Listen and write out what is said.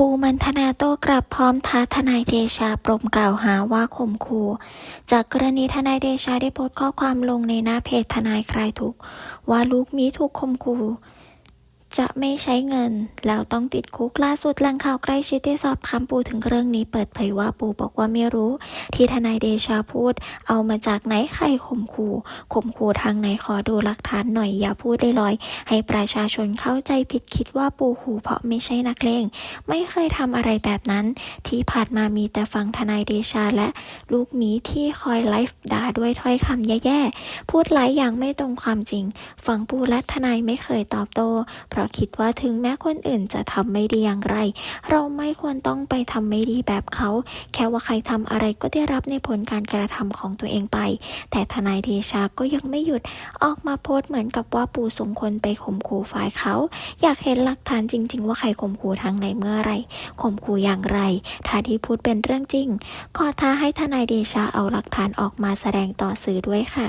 ปูมันธนาโต้กลับพร้อมท้าทนายเดชาปรมกล่าวหาว่าข่มขู่จากกรณีทนายเดชาได้โพสต์ข้อความลงในหน้าเพจทนายคลายทุกข์ว่าลูกมีถูกข่มขู่ จะไม่ใช้เงิน แล้วต้องติดคุกล่าสุดแหล่งข่าวใกล้ชิดได้สอบถามปูถึงเรื่องนี้เปิดเผยว่าปูบอกว่าไม่รู้ ที่ทนายเดชาพูด เอามาจากไหนใครข่มขู่ข่มขู่ทางไหนขอดูหลักฐานหน่อยอย่าพูดได้ลอย ให้ประชาชนเข้าใจผิดคิดว่าปูขู่เพราะไม่ใช่นักเลงไม่เคยทำอะไรแบบนั้น ที่ผ่านมามีแต่ฟังทนายเดชาและลูกหมีที่คอยไลฟ์ด่าด้วยถ้อยคำแย่ๆพูดหลายอย่างไม่ตรงความจริงฝั่งปูและทนายไม่เคยตอบโต้เพราะคิดว่าถึงแม้คนอื่นจะทำไม่ดีอย่างไร เราไม่ควรต้องไปทำไม่ดีแบบเขา แค่ว่าใครทำอะไรก็ได้รับในผลการกระทำของตัวเองไป แต่ทนายเดชาก็ยังไม่หยุดออกมาโพสต์เหมือนกับว่าปู่ส่งคนไปข่มขู่ฝ่ายเขา อยากเห็นหลักฐานจริง ๆ ว่าใครข่มขู่ทางไหนเมื่อไรข่มขู่อย่างไรถ้าที่พูดเป็นเรื่องจริง ขอท้าให้ทนายเดชาเอาหลักฐานออกมาแสดงต่อสื่อด้วยค่ะ